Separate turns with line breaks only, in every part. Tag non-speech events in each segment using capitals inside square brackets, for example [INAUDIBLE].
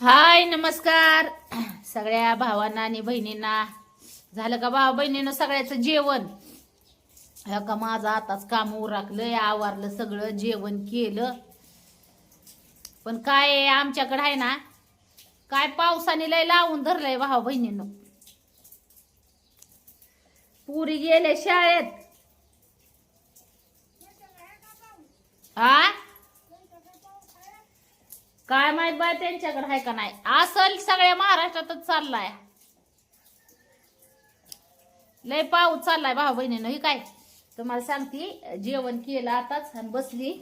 हाय नमस्कार. सगळ्या भावांना आणि बहिणींना. झालं का भावा बहिणीनं सगळ्याचं जेवण? ह्या का माझं आताच काम उराकलं आवारलं सगळं जेवण केलं. पण काय आमच्याकडं आमच्याकडे आहे ना काय पावसाने लय लावून धरलंय भावा बहिणीनं. पुरी गेले शाळेत. हा काय माहीत बाय त्यांच्याकडे आहे का नाही. असल सगळ्या महाराष्ट्रातच चाललाय. लय पाऊस चाललाय भाऊ बहिणीनं ही काय? तुम्हाला सांगते जेवण केलं आताच आणि बसली.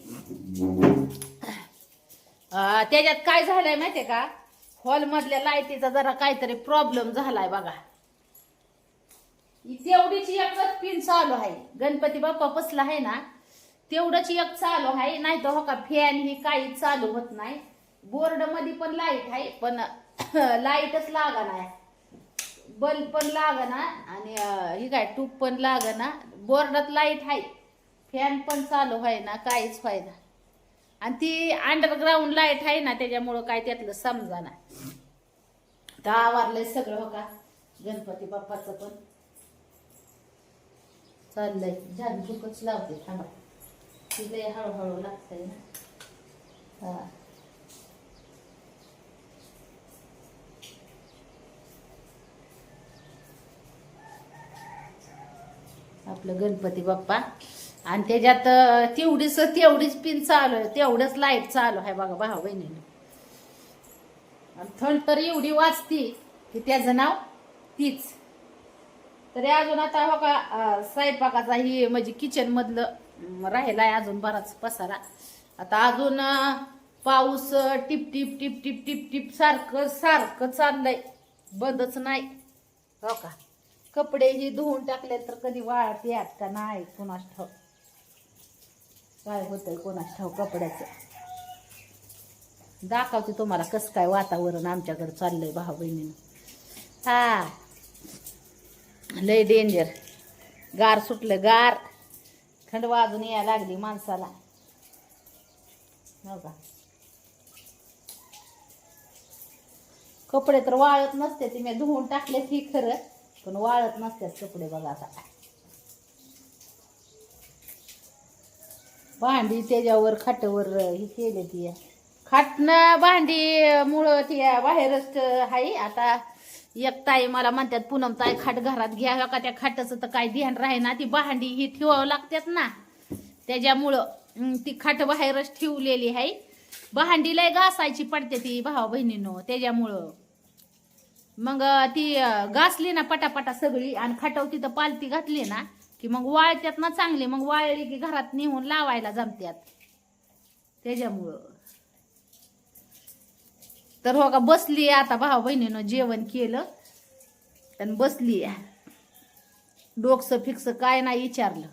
त्याच्यात काय झालंय माहितीये का? हॉल मधल्या लाईटीचा जरा काहीतरी प्रॉब्लेम झालाय बघा. तेवढीची एकच पिन चालू आहे. गणपती बाप्पा बसला आहे ना तेवढंच एक चालू आहे. नाही तर हो का फॅन ही काही चालू होत नाही. बोर्डमध्ये पण लाइट आहे पण लाईटच लागणार बल्ब पण लागणार आणि हे ही काय टूप पण लागणार बोर्डात लाइट आहे. फॅन पण चालू आहे ना काहीच फायदा आणि ती अंडरग्राऊंड लाइट आहे ना त्याच्यामुळं काय त्यातलं समजा ना तर आवारलंय सगळं हो का? गणपती बाप्पाचं पण. चाललंय. झाडूकच लावते थांबा. तिथे हळूहळू लागतंय ना. हा. आपलं गणपती बाप्पा. आणि त्याच्यात तेवढीच तेवढीच पिन चालू आहे. तेवढंच लाइट चालू आहे बघा भाऊ बहिणीने. आणि थंड तर एवढी वाजती की त्याचं नाव तीच. तरी अजून आता हो का स्वयंपाकाचा ही म्हणजे किचन मधलं अं, राहिलाय अजून बराच पसारा. आता अजून पाऊस टिप टिप टिप टिप टिप टिप सारखं सारखं चाललंय. बंदच नाही. हो का? कपडेही धुवून टाकले तर कधी वाळत यात का नाही कोणास ठाव काय होतंय कोणास ठाव कपड्याचं? दाखवते तुम्हाला कसं काय वातावरण आमच्याकडे चाललंय भाऊ बहिणीनं हा. लय डेंजर गार सुटलं गार. थंड वाजून यायला लागली माणसाला. हो का? कपडे तर वाळत नसते ते मी धुवून टाकले ती खरं. पण वाळत नसतात कपडे बघा आता. भांडी त्याच्यावर खाटवर हे केले ती. खाटणं भांडी मुळं ती बाहेरच आहे आता एक ताई मला म्हणतात पूनम ताई खाट घरात घ्या का? त्या खाटाचं तर काय ध्यान राही ना ती भांडी ही ठेवावं लागतात ना. त्याच्यामुळं ती खाट बाहेरच ठेवलेली आहे भांडी लय घासायची पडते ती भावा बहिणीनं त्याच्यामुळं मग ती घासली ना पटापटा सगळी आणि खटवती तिथं पालती घातली ना की मग वाळत्यात ना चांगली मग वाळली की घरात नेऊन लावायला जमत्यात. त्याच्यामुळं. तर हो का बसली आता भाऊ बहिणीनं जेवण केलं आणि बसली डोकस फिक्स काय नाही विचारलं.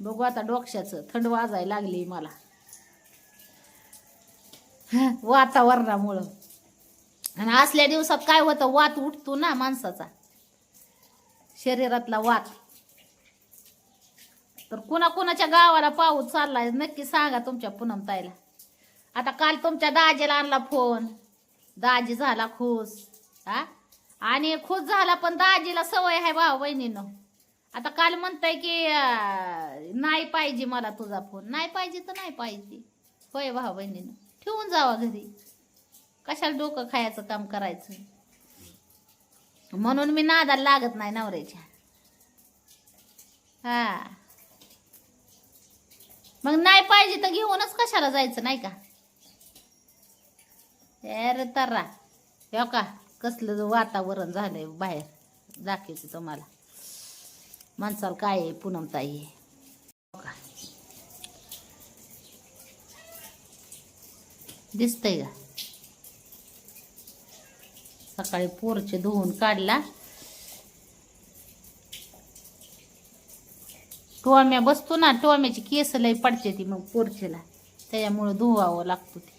बघू आता डोक्याचं थंड वाजायला लागली मला. [LAUGHS] वातावरणामुळं. आणि असल्या दिवसात काय होतं? वात उठतो ना माणसाचा. शरीरातला वात. तर कुणा कुणाच्या गावाला पाऊस चाललाय नक्की सांगा तुमच्या पूनम ताईला आता काल तुमच्या दाजीला आणला फोन. दाजी झाला खुश. हा? आणि खुश झाला पण दाजीला सवय आहे भाऊ बहिणीनं. आता काल म्हणताय की नाही पाहिजे मला तुझा फोन. नाही पाहिजे तर नाही पाहिजे. होय भाऊ बहिणीनं. ठेवून जावा घरी. कशाला डोकं खायचं काम करायचं? म्हणून मी नादाला लागत नाही नवऱ्याच्या. हा. मग नाही पाहिजे तर घेऊनच कशाला जायचं नाही का? अरे तर्रा. हो का कसलं वातावरण झालंय बाहेर. दाखवते तुम्हाला. माणसाला काय आहे पूनमताई आहे. हो का? दिसतंय का? सकाळी पोरचे धुवून काढला. टोम्या बसतो ना टोम्याची केस लई पडते ती मग पोरचेला. त्याच्यामुळं धुवावं लागतो ते.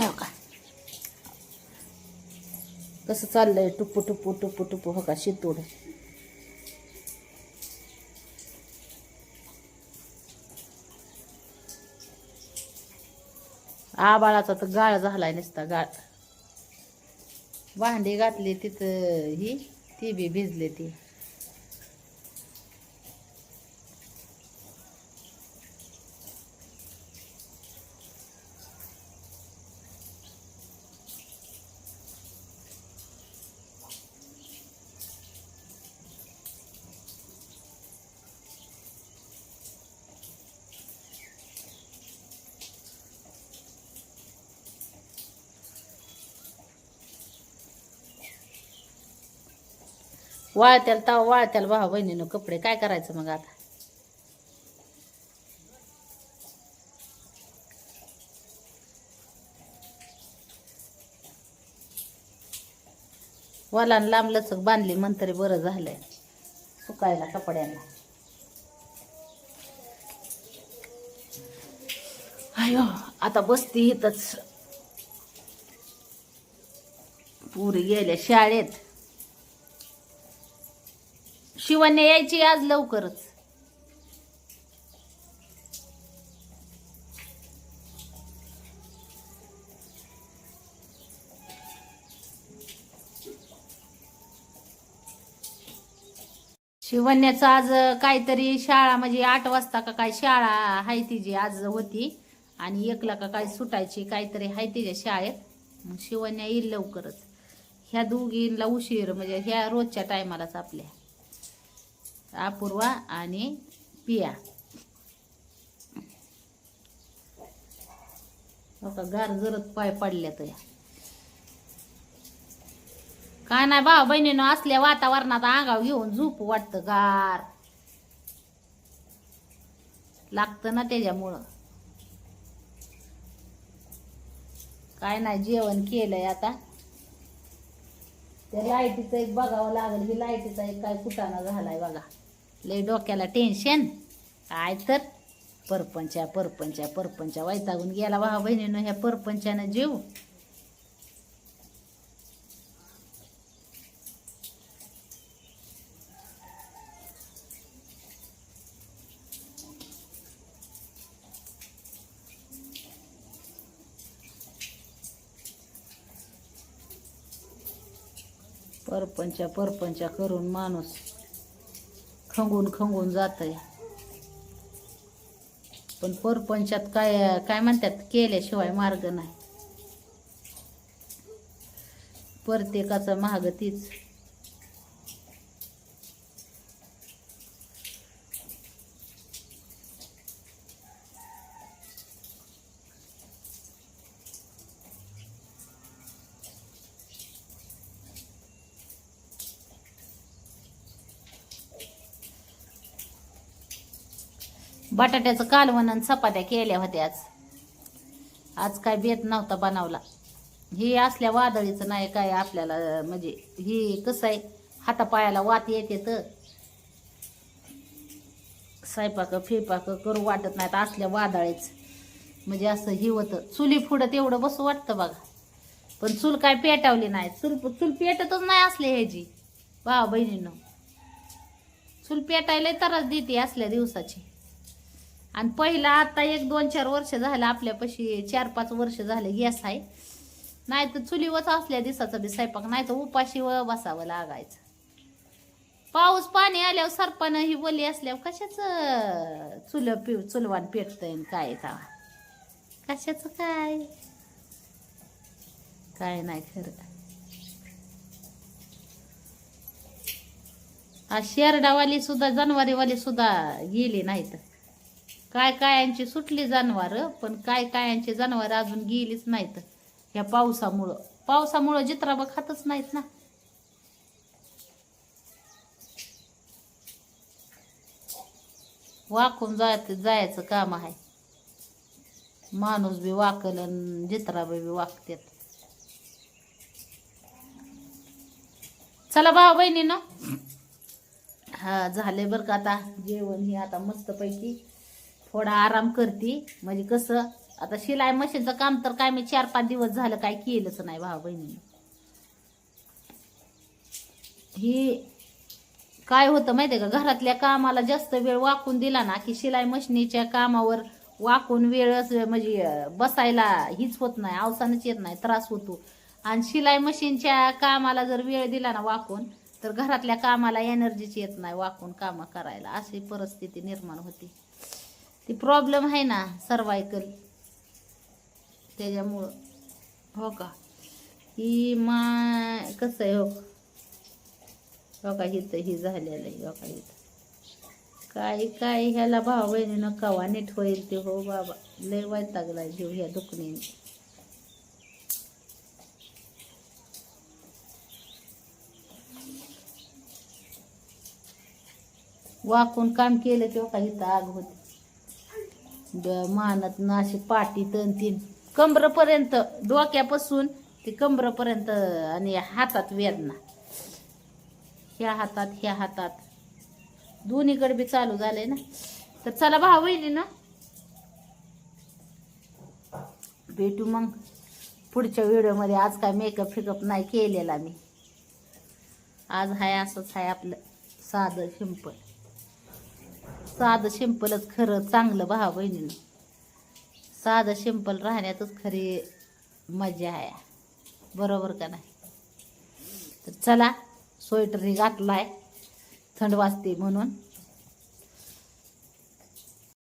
हो का? कसं चाललंय टुप्पू टुप्पू टुप्पू टुप्पू हो का शितोड? आबाळाचा तर गाळ झालाय नुसता गाळ. भांडी घातली तिथं ही ती बी भिजली ती. वाळत्याला ताव वाळत्याला भाऊ बहिणीनं कपडे. काय करायचं मग आता? वालान लांब लचक बांधली म्हणतरी बरं झालंय. सुकायला कपड्यांना. अयो आता बसती इथंच. पुरी गेल्या शाळेत. शिवण्या यायची आज लवकरच. शिवण्याचं आज काहीतरी शाळा म्हणजे आठ वाजता का काय शाळा आहे तिची आज होती. आणि एकला का काय सुटायची काहीतरी आहे तिच्या शाळेत. मग शिवण्या येईल लवकरच. ह्या दोघींना उशीर म्हणजे ह्या रोजच्या टायमालाच आपल्या. अपूर्वा आणि पिया. हो का गार जरत पाय पडल्यात काय नाही भाऊ बहिणीनं असल्या वातावरणात अंगाव घेऊन झोप वाटतं गार. लागतं ना त्याच्यामुळं. काय नाही जेवण केलंय आता. त्या लाईटीचं एक बघावं लागेल ही लाईटीचा एक काय कुटाणा झालाय बघा. लय डोक्याला टेन्शन काय तर परपंचा परपंचा परपंचा. वैतागून गेला भाऊ बहिणीनं ह्या परपंचानं जीव. परपंचा परपंचा करून माणूस खंगून खंगून जात आहे पण परपंचात काय काय म्हणतात? केल्याशिवाय मार्ग नाही. प्रत्येकाचं महाग तीच. बटाट्याचं कालवण आणि चपात्या केल्या होत्या आज. आज काय बेत नव्हता बनवला. हे असल्या वादळीचं नाही काय आपल्याला म्हणजे हे कसं आहे? हातापायाला वात येते तर. स्वयंपाक फिरपाक करू वाटत नाहीत असल्या वादळीच. म्हणजे असं हे होतं. चुली पुढं तेवढं बसू वाटतं बघा. पण चूल काय पेटावली नाही. चूल चूल पेटतच नाही असले ह्याची. भावा बहिणीनं. चूल पेटायला त्रास देते असल्या दिवसाची. आणि पहिला आता एक दोन चार वर्ष झालं आपल्यापाशी चार पाच वर्ष झाले गॅस आहे. नाही तर चुलीवच असल्या दिवसाचा बी स्वयंपाक नाही तर उपाशी व बसावं लागायचं. पाऊस पाणी आल्यावर सरपानं ही बोली असल्यावर कशाच चुल पि चुलवान पेटतंय आणि काय का कशाच काय? काय नाही खरं हा शेरडावाली सुद्धा जनवारीवाली सुद्धा गेली नाहीत. काय कायांची सुटली जनावर पण काय कायांची जनावर अजून गेलीच नाहीत ह्या पावसामुळं. पावसामुळं जित्राबा खातच नाहीत ना. वाकून जायचं जायचं काम आहे. माणूस बी वाकल जित्राबा बी वाकतात चला भाऊ बहिणीनं. हा झाले बरं का आता जेवण हे आता मस्तपैकी. थोडा आराम करते. म्हणजे कसं आता शिलाई मशीनचं काम तर काय मी चार पाच दिवस झालं काय केलंच नाही भाऊ बहिणी ही काय होतं माहितीये का घरातल्या कामाला जास्त वेळ वाकून दिला ना की शिलाई मशिनीच्या कामावर वाकून वेळच म्हणजे बसायला हीच होत नाही अवसानच येत नाही त्रास होतो. आणि शिलाई मशीनच्या कामाला जर वेळ दिला ना वाकून तर घरातल्या कामाला एनर्जीच येत नाही वाकून कामं करायला. अशी परिस्थिती निर्माण होती. ती प्रॉब्लेम आहे ना सर्वायकल त्याच्यामुळं. हो का? ही मा कसं आहे हो? हो का हिथं ही झालेलं आहे हो का हिथं काय काय ह्याला भाव बहिणीनं कवा नीट होईल ते हो बाबा. लय वैतागला जीव ह्या दुखणीने. वाकून काम केलं तेव्हा हो काही इथं आग होती. मानत अशी पाटी तन तीन. कंबरपर्यंत डोक्यापासून ते कंबरपर्यंत आणि हातात वेदना. ह्या हातात ह्या हातात. दोन्हीकडे बी चालू झालंय ना? तर चला भाऊ बहिणी ना भेटू मग. पुढच्या व्हिडिओमध्ये आज काय मेकअप फिकअप नाही केलेला मी. आज हाय असंच आहे आपलं. साधं सिंपल साधं सिंपलच खरं चांगलं भावा बहिणीनं साधं सिंपल राहण्यातच खरी मजा आहे. बरोबर का नाही? तर चला स्वेटर घातला आहे थंड वाजते म्हणून.